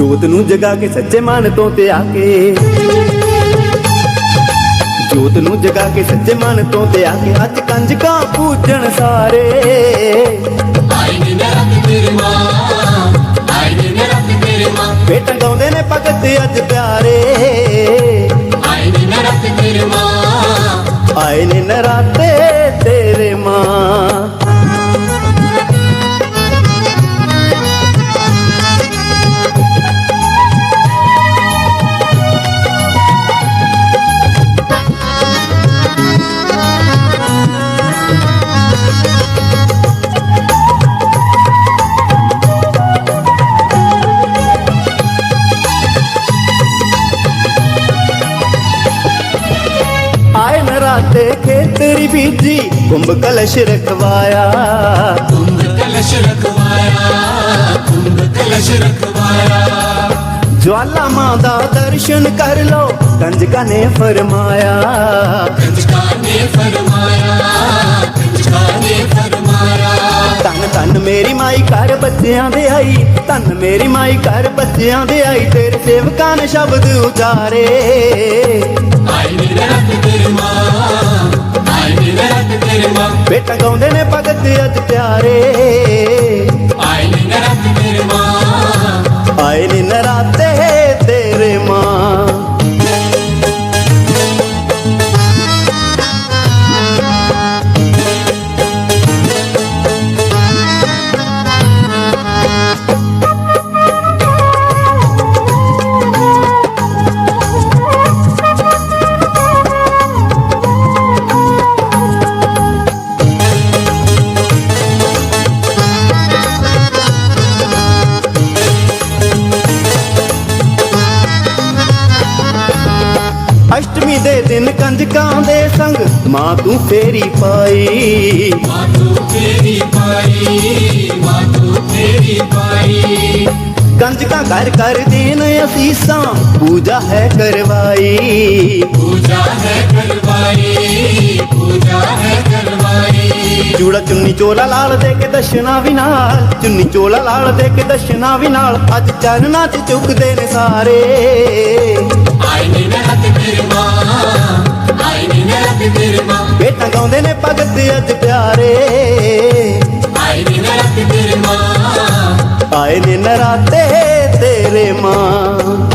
ਜੋਤ ਨੂੰ ਜਗਾ ਕੇ ਸੱਚੇ ਮਨ ਤੋਂ ਤੇ ਆ ਕੇ। ਜੋਤ ਨੂੰ ਜਗਾ ਕੇ ਸੱਚੇ ਮਨ ਤੋਂ ਤੇ ਆ ਕੇ। ਅੱਜ ਕੰਜਕਾਂ ਪੂਜਣ ਸਾਰੇ। ਆਈ ਨੀ ਨਰਕ ਤੇਰੀ ਮਾਂ ਆਈ ਨੀ ਨਰਕ ਤੇਰੀ ਮਾਂ ਬੇਟਾ ਗਾਉਂਦੇ ਨੇ ਭਗਤ ਅੱਜ ਪਿਆਰੇ। ਆਈ ਨੀ ਨਰਕ ਤੇਰੀ ਮਾਂ। ਆਏ ਨੇ ਨਰਾਤੇ ਖੇਤਰੀ ਬੀਜੀ ਕੁੰਭ ਕਲਸ਼ ਰਖਵਾਇਆ ਕੁੰਭ ਕਲਸ਼ ਰਖਵਾਇਆ ਕੁੰਭ ਕਲਸ਼ ਰਖਵਾਇਆ ਜਵਾਲਾ ਮਾਂ ਦਾ ਦਰਸ਼ਨ ਕਰ ਲੋ ਕੰਜਕਾਂ ਨੇ ਫਰਮਾਇਆ ਕੰਜਕਾਂ ਨੇ ਫਰਮਾਇਆ ਕੰਜਕਾਂ ਨੇ ਫਰਮਾਇਆ ਤਨ ਤਨ ਮੇਰੀ ਮਾਈ ਘਰ ਬੱਚਿਆਂ ਦੇ ਆਈ ਤਨ ਮੇਰੀ ਮਾਈ ਘਰ ਬੱਚਿਆਂ ਦੇ ਆਈ ਤੇਰੇ ਸੇਵਕਾਂ ਨੇ ਸ਼ਬਦ ਉਚਾਰੇ ਆਈ ਨੀ ਨਰਕ ਤੇਰੀ ਮਾਂ ਅੱਜ ਪਿਆਰੇ। ਆਈ ਨੀ ਨਰਕ ਤੇਰੀ ਮਾਂ। ਆਏ ਨੇ ਨਰਾਤੇ। ਦੇ ਦਿਨ ਕੰਜਕਾਂ ਦੇ ਸੰਗ। ਮਾਂ ਤੂੰ ਫੇਰੀ ਪਾਈ। ਮਾਂ ਤੂੰ ਤੇਰੀ ਪਾਈ ਮਾਂ ਤੂੰ ਤੇਰੀ ਪਾਈ। ਕੰਜਕਾਂ ਘਰ ਕਰ ਦੇਨ ਅਸੀਸਾਂ ਪੂਜਾ ਹੈ ਕਰਵਾਈ। ਪੂਜਾ ਹੈ ਕਰਵਾਈ ਪੂਜਾ ਹੈ ਕਰਵਾਈ। ਚੂੜਾ ਚੁੰਨੀ ਚੋਲਾ ਲਾਲ ਦੇ ਕੇ ਦਸ਼ਨਾ ਵੀ ਨਾਲ ਚੁੰਨੀ ਚੋਲਾ ਲਾਲ ਦੇ ਕੇ ਦਸ਼ਨਾ ਵੀ ਨਾਲ। ਅੱਜ ਚਰਨਾਂ 'ਚ ਝੁਕਦੇ ਨੇ ਸਾਰੇ। ਆਈ ਨੀ ਨਰਕ ਤੇਰੀ ਮਾਂ ਤੇਰੀ ਮਾਂ। ਬੇਟਾ ਗਾਉਂਦੇ ਨੇ ਭਗਤ ਅੱਜ ਪਿਆਰੇ। ਆਈ ਨੀ ਨਰਕ ਤੇਰੀ ਮਾਂ। ਆਏ ਨੇ ਨਰਾਤੇ ਤੇਰੇ ਮਾਂ।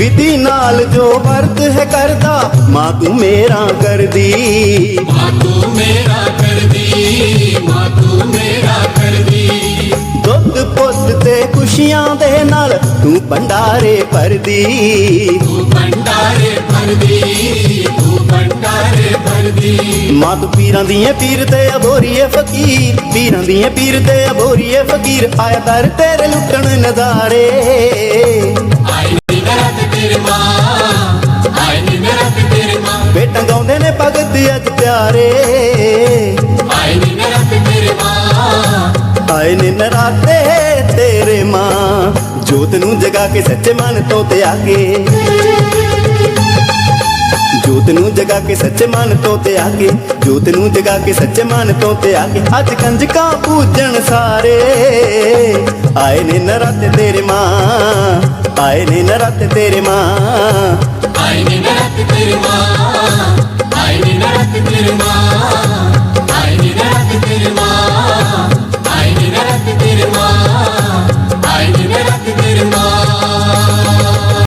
ਵਿਧੀ ਨਾਲ ਜੋ ਵਰਤ ਹੈ ਕਰਦਾ ਮਾਂ ਤੂੰ ਮੇਰਾ ਕਰਦੀ। ਮਾਂ ਤੂੰ ਮੇਰਾ ਕਰਦੀ ਮਾਂ ਤੂੰ ਮੇਰਾ ਕਰਦੀ। ਦੁੱਧ ਪੁੱਤ ਤੇ ਖੁਸ਼ੀਆਂ ਦੇ ਨਾਲ ਤੂੰ ਭੰਡਾਰੇ ਭਰਦੀ। ਤੂੰ ਭੰਡਾਰੇ ਭਰਦੀ ਤੂੰ ਭੰਡਾਰੇ ਭਰਦੀ। ਮਾਂ ਤੂੰ ਪੀਰਾਂ ਦੀਆਂ ਪੀਰ ਤੇ ਅਬੋਰੀਏ ਫਕੀਰ ਪੀਰਾਂ ਦੀਆਂ ਪੀਰ ਤੇ ਅਬੋਰੀਏ ਫਕੀਰ ਆਇਆ ਦਰ ਤੇਰੇ ਲੁੱਟਣ ਨਜ਼ਾਰੇ। ਪਿਆਰੇ। ਆਈ ਨੀ ਨਰਕ ਤੇਰੀ ਮਾਂ। ਆਏ ਨੇ ਨਰਾਤੇ ਤੇਰੇ ਮਾਂ। ਜੋਤ ਨੂੰ ਜਗਾ ਕੇ ਸੱਚੇ ਮਨ ਤੋਂ ਤੇ ਆ ਕੇ ਜੋਤ ਨੂੰ ਜਗਾ ਕੇ ਸੱਚੇ ਮਨ ਤੋਂ ਤੇ ਆ ਕੇ ਜੋਤ ਨੂੰ ਜਗਾ ਕੇ ਸੱਚੇ ਮਨ ਤੋਂ ਤੇ ਆ ਕੇ ਅੱਜ ਕੰਜਕਾਂ ਪੂਜਣ ਸਾਰੇ। ਆਏ ਨੇ ਨਰਾਤੇ ਤੇਰੇ ਮਾਂ। ਆਏ ਨੇ ਨਰਾਤੇ ਤੇਰੇ ਮਾਂ। ਆਈ ਨੀ ਨਰਕ ਤੇਰੀ ਮਾਂ ਆਈ ਨੀ ਨਰਕ ਤੇਰੀ ਤੇਰੀ ਮਾਂ।